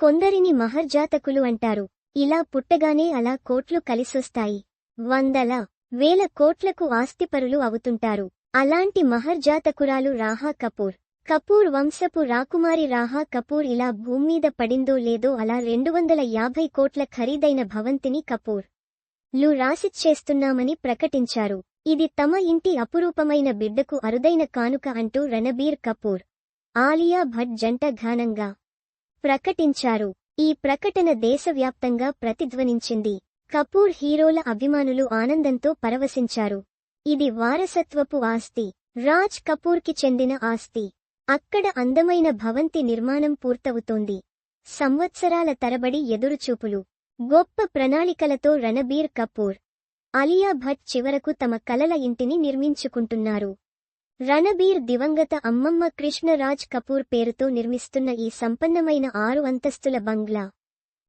కొందరిని మహర్జాతకులు అంటారు. ఇలా పుట్టగానే అలా కోట్లు కలిసొస్తాయి. వందల వేల కోట్లకు ఆస్తిపరులు అవుతుంటారు. అలాంటి మహర్జాతకురాలు రాహా కపూర్. కపూర్ వంశపు రాకుమారి రాహా కపూర్ ఇలా భూమ్మీద పడిందో లేదో అలా రెండు వందల యాభై కోట్ల ఖరీదైన భవంతిని కపూర్లు రాసిచ్చేస్తున్నామని ప్రకటించారు. ఇది తమ ఇంటి అపురూపమైన బిడ్డకు అరుదైన కానుక అంటూ రణబీర్ కపూర్. ఆలియా భట్ జంట ఘానంగా ప్రకటించారు. ఈ ప్రకటన దేశవ్యాప్తంగా ప్రతిధ్వనించింది. కపూర్ హీరోల అభిమానులు ఆనందంతో పరవశించారు. ఇది వారసత్వపు ఆస్తి. రాజ్ కపూర్కి చెందిన ఆస్తి. అక్కడ అందమైన భవంతి నిర్మాణం పూర్తవుతోంది. సంవత్సరాల తరబడి ఎదురుచూపులు. గొప్ప ప్రణాళికలతో రణబీర్ కపూర్ అలియా భట్ చివరకు తమ కలల ఇంటిని నిర్మించుకుంటున్నారు. రణబీర్ దివంగత అమ్మమ్మ కృష్ణరాజ్ కపూర్ పేరుతో నిర్మిస్తున్న ఈ సంపన్నమైన ఆరు అంతస్తుల బంగ్లా.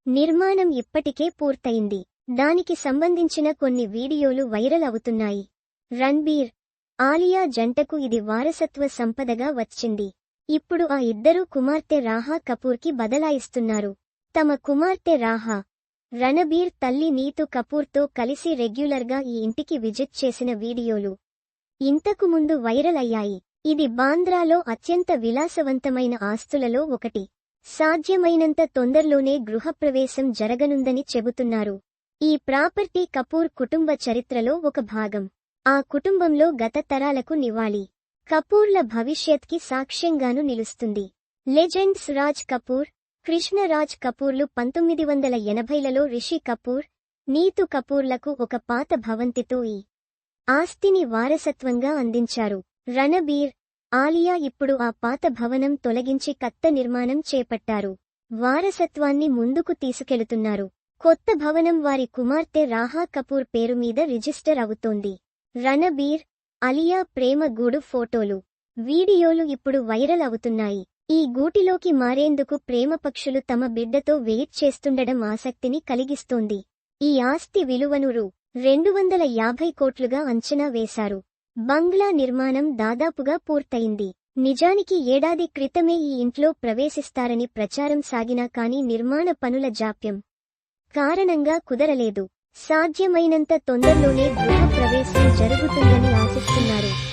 నిర్మాణం ఇప్పటికే పూర్తయింది. దానికి సంబంధించిన కొన్ని వీడియోలు వైరల్ అవుతున్నాయి. రణ్బీర్ ఆలియా జంటకు ఇది వారసత్వ సంపదగా వచ్చింది. ఇప్పుడు ఆ ఇద్దరూ కుమార్తె రాహా కపూర్కి బదలాయిస్తున్నారు. తమ కుమార్తె రాహా రణబీర్ తల్లి నీతు కపూర్తో కలిసి రెగ్యులర్గా ఈ ఇంటికి విజిట్ చేసిన వీడియోలు. ఇంతకు ముందు వైరల్ అయ్యాయి. ఇది బాంద్రాలో అత్యంత విలాసవంతమైన ఆస్తులలో ఒకటి. సాధ్యమైనంత తొందరలోనే గృహప్రవేశం జరగనుందని చెబుతున్నారు. ఈ ప్రాపర్టీ కపూర్ కుటుంబ చరిత్రలో ఒక భాగం. ఆ కుటుంబంలో గత తరాలకు నివాళి. కపూర్ల భవిష్యత్కి సాక్ష్యంగాను నిలుస్తుంది. లెజెండ్స్ రాజ్ కపూర్ కృష్ణరాజ్ కపూర్లు పంతొమ్మిది వందల ఎనభైలలో రిషి కపూర్ నీతు కపూర్లకు ఒక పాత భవంతితో ఈ ఆస్తిని వారసత్వంగా అందించారు. రణబీర్ ఆలియా ఇప్పుడు ఆ పాత భవనం తొలగించి కత్త నిర్మాణం చేపట్టారు. వారసత్వాన్ని ముందుకు తీసుకెళుతున్నారు. కొత్త భవనం వారి కుమార్తె రాహా కపూర్ పేరు మీద రిజిస్టర్ అవుతోంది. రణబీర్ అలియా ప్రేమ గూడు ఫోటోలు. వీడియోలు ఇప్పుడు వైరల్ అవుతున్నాయి. ఈ గూటిలోకి మారేందుకు ప్రేమ పక్షులు తమ బిడ్డతో వెయిట్ చేస్తుండడం ఆసక్తిని కలిగిస్తోంది. ఈ ఆస్తి విలువను రూ. రెండు వందల యాభై కోట్లుగా అంచనా వేశారు. బంగ్లా నిర్మాణం దాదాపుగా పూర్తయింది. నిజానికి ఏడాది క్రితమే ఈ ఇంట్లో ప్రవేశిస్తారని ప్రచారం సాగినా కానీ నిర్మాణ పనుల జాప్యం కారణంగా కుదరలేదు. సాధ్యమైనంత తొందరలోనే గృహ ప్రవేశం జరుగుతుందని ఆశిస్తున్నారు.